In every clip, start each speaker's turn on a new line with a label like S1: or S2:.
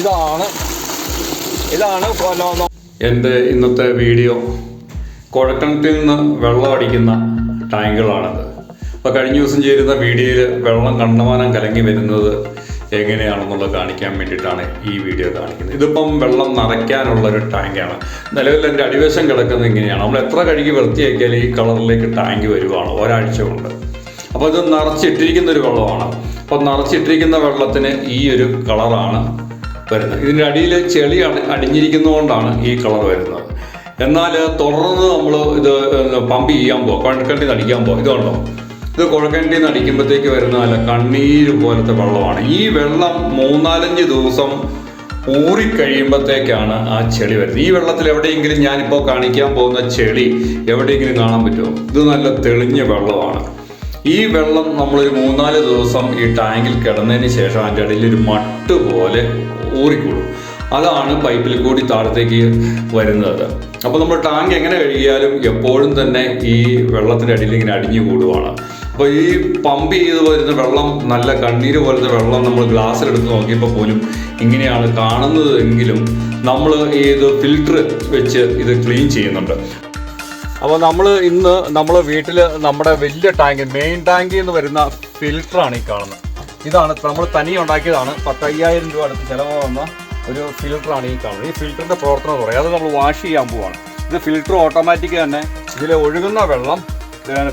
S1: ഇതാണ് ഇതാണ്
S2: എന്റെ ഇന്നത്തെ വീഡിയോ കുഴക്കണത്തിൽ നിന്ന് വെള്ളം അടിക്കുന്ന ടാങ്കുകളാണത്. അപ്പോൾ കഴിഞ്ഞ ദിവസം ചേരുന്ന വീഡിയോയിൽ വെള്ളം കണ്ടമാനം കലങ്ങി വരുന്നത് എങ്ങനെയാണെന്നുള്ളത് കാണിക്കാൻ വേണ്ടിയിട്ടാണ് ഈ വീഡിയോ കാണിക്കുന്നത്. ഇതിപ്പം വെള്ളം നിറയ്ക്കാനുള്ള ഒരു ടാങ്കാണ്. നിലവിൽ എന്റെ അടിവശം കിടക്കുന്നത് ഇങ്ങനെയാണ്. നമ്മൾ എത്ര കഴുകി വൃത്തിയാക്കിയാൽ ഈ കളറിലേക്ക് ടാങ്ക് വരുവാണ്. ഒരാഴ്ച കൊണ്ട്. അപ്പോൾ ഇത് നിറച്ചിട്ടിരിക്കുന്ന ഒരു വെള്ളമാണ്. അപ്പോൾ നിറച്ചിട്ടിരിക്കുന്ന വെള്ളത്തിന് ഈ ഒരു കളറാണ് വരുന്നത്. ഇതിന്റെ അടിയിൽ ചെളി അടിഞ്ഞിരിക്കുന്നതുകൊണ്ടാണ് ഈ കളർ വരുന്നത്. എന്നാൽ തുടർന്ന് നമ്മൾ ഇത് പമ്പ് ചെയ്യാൻ പോകും കുഴക്കണ്ടിന്ന് അടിക്കാൻ പോകും ഇതുണ്ടോ ഇത് കുഴക്കണ്ടിന്ന് അടിക്കുമ്പോഴത്തേക്ക് വരുന്ന നല്ല കണ്ണീര് പോലത്തെ വെള്ളമാണ്. ഈ വെള്ളം മൂന്നാലഞ്ച് ദിവസം ഊറിക്കഴിയുമ്പോഴത്തേക്കാണ് ആ ചെളി വരുന്നത്. ഈ വെള്ളത്തിൽ എവിടെയെങ്കിലും ഞാനിപ്പോൾ കാണിക്കാൻ പോകുന്ന ചെളി എവിടെയെങ്കിലും കാണാൻ പറ്റുമോ? ഇത് നല്ല തെളിഞ്ഞ വെള്ളമാണ്. ഈ വെള്ളം നമ്മൾ ഒരു മൂന്നാൽ ദിവസം ഈ ടാങ്കിൽ കിടന്നതിന് ശേഷം അതിന്റെ അടിയിൽ ഒരു മട്ട് പോലെ ഊറിക്കൂടും. അതാണ് പൈപ്പിൽ കൂടി താഴത്തേക്ക് വരുന്നത്. അപ്പോൾ നമ്മൾ ടാങ്ക് എങ്ങനെ കഴുകിയാലും എപ്പോഴും തന്നെ ഈ വെള്ളത്തിന്റെ അടിയിൽ ഇങ്ങനെ അടിഞ്ഞു കൂടുവാണ്. അപ്പോൾ ഈ പമ്പ് ചെയ്ത് വരുന്ന വെള്ളം നല്ല കണ്ണീര് പോലത്തെ വെള്ളം നമ്മൾ ഗ്ലാസ്സിലെടുത്ത് നോക്കിയപ്പോൾ പോലും ഇങ്ങനെയാണ് കാണുന്നത് എങ്കിലും നമ്മൾ ഇത് ഫിൽട്ടർ വെച്ച് ഇത് ക്ലീൻ ചെയ്യുന്നുണ്ട്.
S1: അപ്പോൾ നമ്മൾ ഇന്ന് നമ്മൾ വീട്ടിൽ നമ്മുടെ വലിയ ടാങ്ക് മെയിൻ ടാങ്കിൽ നിന്ന് വരുന്ന ഫിൽറ്ററാണ് ഈ കാണുന്നത് ഇതാണ് നമ്മൾ തനി ഉണ്ടാക്കിയതാണ്. പത്തയ്യായിരം രൂപ അടുത്ത് ചിലവ് വന്ന ഒരു ഫിൽറ്ററാണ് ഈ കാണുന്നത് ഈ ഫിൽറ്ററിന്റെ പ്രവർത്തനം പറയും. അത് നമ്മൾ വാഷ് ചെയ്യാൻ പോവാണ്. ഇത് ഫിൽറ്റർ ഓട്ടോമാറ്റിക് തന്നെ. ഇതിൽ ഒഴുകുന്ന വെള്ളം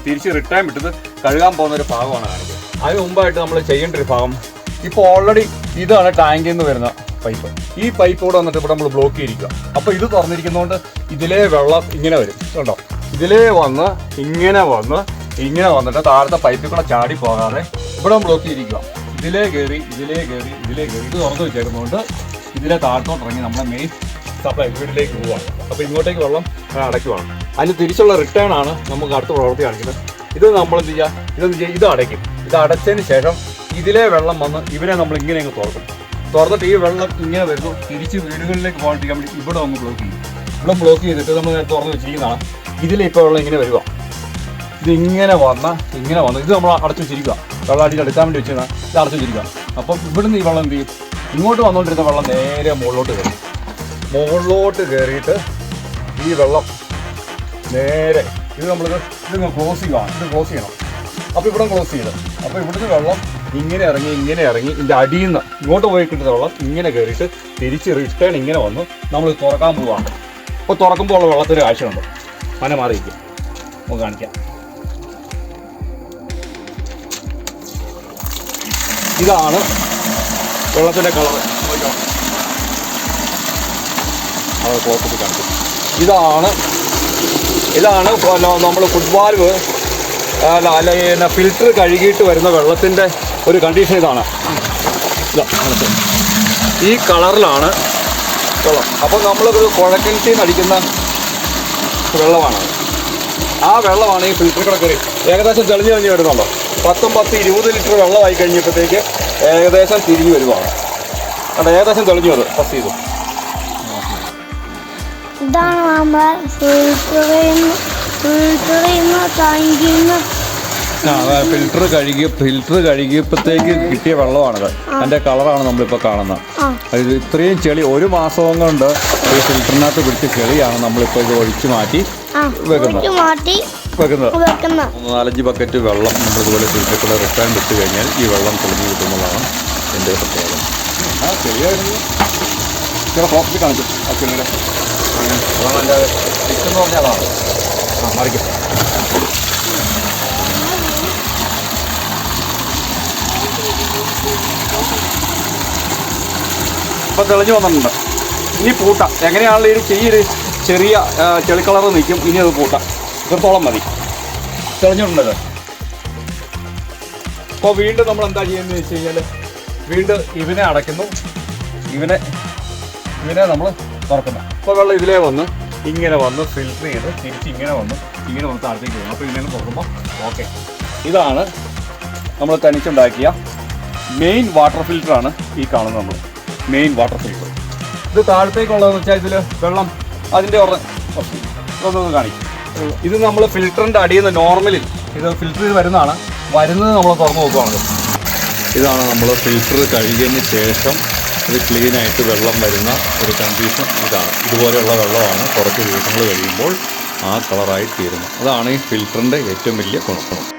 S1: തിരിച്ച് റിട്ടേൺ വിട്ടത് കഴുകാൻ പോകുന്ന ഒരു ഭാഗമാണ് കാണിക്കുന്നത്. അതിന് മുമ്പായിട്ട് നമ്മൾ ചെയ്യേണ്ട ഒരു ഭാഗം. ഇപ്പോൾ ഓൾറെഡി ഇതാണ് ടാങ്കിൽ നിന്ന് വരുന്ന പൈപ്പ് ഈ പൈപ്പ് കൂടെ വന്നിട്ട് ഇവിടെ നമ്മൾ ബ്ലോക്ക് ചെയ്തിരിക്കുക അപ്പോൾ ഇത് തുറന്നിരിക്കുന്നതുകൊണ്ട് ഇതിലെ വെള്ളം ഇങ്ങനെ വരും. കണ്ടോ? ഇതിലേ വന്ന് ഇങ്ങനെ വന്ന് ഇങ്ങനെ വന്നിട്ട് താഴത്തെ പൈപ്പിൽ കൂടെ ചാടി പോകാതെ ഇവിടെ ബ്ലോക്ക് ചെയ്തിരിക്കുക ഇതിലേ കയറി ഇതിലേ കയറി ഇതിലേ കയറി ഇത് തുറന്നു വെച്ചേക്കുന്നതുകൊണ്ട് ഇതിലെ താഴത്തോട്ട് ഇറങ്ങി നമ്മുടെ മെയിൻ സപ്ലൈ വീട്ടിലേക്ക് പോവാണ് അപ്പോൾ ഇങ്ങോട്ടേക്ക് വെള്ളം അടയ്ക്കുവാണ്. അതിന് തിരിച്ചുള്ള റിട്ടേൺ ആണ് നമുക്ക് അടുത്ത പ്രവർത്തി കാണിക്കുന്നത്. ഇത് നമ്മൾ എന്ത് ചെയ്യുക ഇതെന്ത് ചെയ്യുക ഇത് അടയ്ക്കും. ഇത് അടച്ചതിന് ശേഷം ഇതിലെ വെള്ളം വന്ന് ഇവരെ നമ്മൾ ഇങ്ങനെ അങ്ങ് തുറക്കും. തുറന്നിട്ട് ഈ വെള്ളം ഇങ്ങനെ വരുന്നു. തിരിച്ച് വീടുകളിലേക്ക് പോകാണ്ടിരിക്കാൻ വേണ്ടി ഇവിടെ ഒന്ന് ബ്ലോക്ക് ചെയ്യും. ഇവിടെ ബ്ലോക്ക് ചെയ്തിട്ട് നമ്മൾ തുറന്ന് വെച്ചിരിക്കുന്നതാണ്. ഇതിലിപ്പോൾ ഉള്ള ഇങ്ങനെ വരിക ഇതിങ്ങനെ വന്ന ഇങ്ങനെ വന്ന്. ഇത് നമ്മൾ അടച്ചു വെച്ചിരിക്കുക വെള്ളാടിയിൽ എടുക്കാൻ വേണ്ടി വെച്ചാൽ ഇത് അടച്ചു വെച്ചിരിക്കുക അപ്പം ഇവിടുന്ന് ഈ വെള്ളം എന്ത് ചെയ്യും? ഇങ്ങോട്ട് വന്നുകൊണ്ടിരുന്ന വെള്ളം നേരെ മുകളിലോട്ട് കയറും. മുകളിലോട്ട് കയറിയിട്ട് ഈ വെള്ളം നേരെ ഇത് നമ്മൾ ഇത് ക്ലോസ് ചെയ്യുകയാണ് ഇത് ക്ലോസ് ചെയ്യണം. അപ്പോൾ ഇവിടെ ക്ലോസ് ചെയ്ത്. അപ്പോൾ ഇവിടുന്ന് വെള്ളം ഇങ്ങനെ ഇറങ്ങി ഇങ്ങനെ ഇറങ്ങി ഇതിന്റെ അടിയിൽ നിന്ന് ഇങ്ങോട്ട് പോയി കിട്ടുന്ന വെള്ളം ഇങ്ങനെ കയറിയിട്ട് തിരിച്ച് റിട്ടേൺ ഇങ്ങനെ വന്ന്. നമ്മൾ തുറക്കാൻ പോവാണ്. അപ്പോൾ തുറക്കുമ്പോൾ ഉള്ള വെള്ളത്തിന് ആവശ്യമുണ്ട് മന മാറിയിരിക്കും നമുക്ക് കാണിക്കാം. ഇതാണ് വെള്ളത്തിന്റെ കളർ അത് ക്ലോസറ്റ് കാണിക്കും. ഇതാണ് ഇതാണ് നമ്മൾ ഫുട്ബോൾ അല്ല അല്ല ഫിൽറ്റർ കഴുകിയിട്ട് വരുന്ന വെള്ളത്തിന്റെ ഒരു കണ്ടീഷൻ ഇതാണ്. ഇതാ ഈ കളറിലാണ് വെള്ളം. അപ്പോൾ നമ്മളിത് കുഴക്കിണറ്റിൽ നിന്ന് അടിക്കുന്ന വെള്ളമാണ്. ആ വെള്ളമാണ് ഈ ഫിൽറ്റർ കൂടെ കയറി ഏകദേശം തെളിഞ്ഞ് തെളിഞ്ഞ് വരുന്നുണ്ടോ. പത്തും പത്ത് ഇരുപത് ലിറ്റർ വെള്ളമായി കഴിഞ്ഞപ്പോഴത്തേക്ക് ഏകദേശം തിരിഞ്ഞ് വരുവാണ്. അത് ഏകദേശം തെളിഞ്ഞു അത് പസ് ചെയ്തു.
S3: ഇതാണ് നമ്മളെ
S1: ഫിൽറ്റർ കഴുകി ഫിൽറ്റർ കഴുകിയപ്പോഴത്തേക്ക് കിട്ടിയ വെള്ളമാണത്. അതിന്റെ കളറാണ് നമ്മളിപ്പോൾ കാണുന്നത്.
S3: അതായത്
S1: ഇത് ഇത്രയും ചെളി ഒരു മാസം കൊണ്ട് ഈ ഫിൽറ്ററിനകത്ത് പിടിച്ച ചെളിയാണ് നമ്മളിപ്പോൾ ഇത് ഒഴിച്ച് മാറ്റി വെക്കുന്നത്. വെക്കുന്നത്. നാലഞ്ച് ബക്കറ്റ് വെള്ളം നമ്മൾ ഇതുപോലെ ഫിൽറ്ററിൽ കൂടെ റിട്ടേൺ വിട്ട് കഴിഞ്ഞാൽ ഈ വെള്ളം തെളിഞ്ഞു കിട്ടുന്നതാണ് എന്റെ പ്രത്യേകത. ആ ചെളിയായിരുന്നു. ചില ഹോസ്പിറ്റൽ കാണിച്ചു ആ ചെളിയുടെ. അതാണ് എന്റെ എന്ന് പറഞ്ഞാൽ അതാണ് ആ മറിക്കും ഇപ്പം തെളിഞ്ഞു വന്നിട്ടുണ്ട്. ഇനി പൂട്ടാം. എങ്ങനെയാണല്ലോ ഇത് ചെയ്യൊരു ചെറിയ ചെളിക്കളർ നിൽക്കും. ഇനി അത് പൂട്ടാം. ഇത്രത്തോളം മതി. തെളിഞ്ഞിട്ടുണ്ടല്ലോ. അപ്പോൾ വീണ്ടും നമ്മൾ എന്താ ചെയ്യുന്നത് വെച്ച് കഴിഞ്ഞാൽ വീണ്ടും ഇവനെ അടയ്ക്കുന്നു. ഇവനെ ഇവനെ നമ്മൾ തുറക്കുന്നു. അപ്പോൾ വെള്ളം ഇതിലേ വന്ന് ഇങ്ങനെ വന്ന് ഫിൽറ്റർ ചെയ്ത് തിരിച്ച് ഇങ്ങനെ വന്ന് ഇങ്ങനെ വന്ന് താഴത്തേക്ക് വരും. അപ്പോൾ ഇതിനെ തുറക്കുമ്പോൾ ഓക്കെ ഇതാണ് നമ്മൾ തനിച്ചുണ്ടാക്കിയ മെയിൻ വാട്ടർ ഫിൽറ്ററാണ് ഈ കാണുന്നത് നമ്മൾ. മെയിൻ വാട്ടർ ഫിൽറ്റർ ഇത് താഴത്തേക്കുള്ളതെന്ന് വെച്ചാൽ ഇതിൽ വെള്ളം അതിന്റെ ഉറ ഇതൊന്ന് കാണിക്കും. ഇത് നമ്മൾ ഫിൽറ്ററിന്റെ അടിയിൽ നിന്ന് നോർമലിൽ ഇത് ഫിൽറ്റർ ചെയ്ത് വരുന്നതാണ്. വരുന്നത് നമ്മൾ തുറന്നു നോക്കുകയാണ്
S2: ഇതാണ് നമ്മൾ ഫിൽറ്റർ കഴുകിയതിന് ശേഷം
S1: ഇത് ക്ലീനായിട്ട് വെള്ളം വരുന്ന ഒരു കണ്ടീഷൻ ഇതാണ്. ഇതുപോലെയുള്ള വെള്ളമാണ് കുറച്ച് ദിവസങ്ങൾ കഴിയുമ്പോൾ ആ കളറായി തീരുന്നത്. അതാണ് ഈ ഫിൽറ്ററിന്റെ ഏറ്റവും വലിയ ഗുണം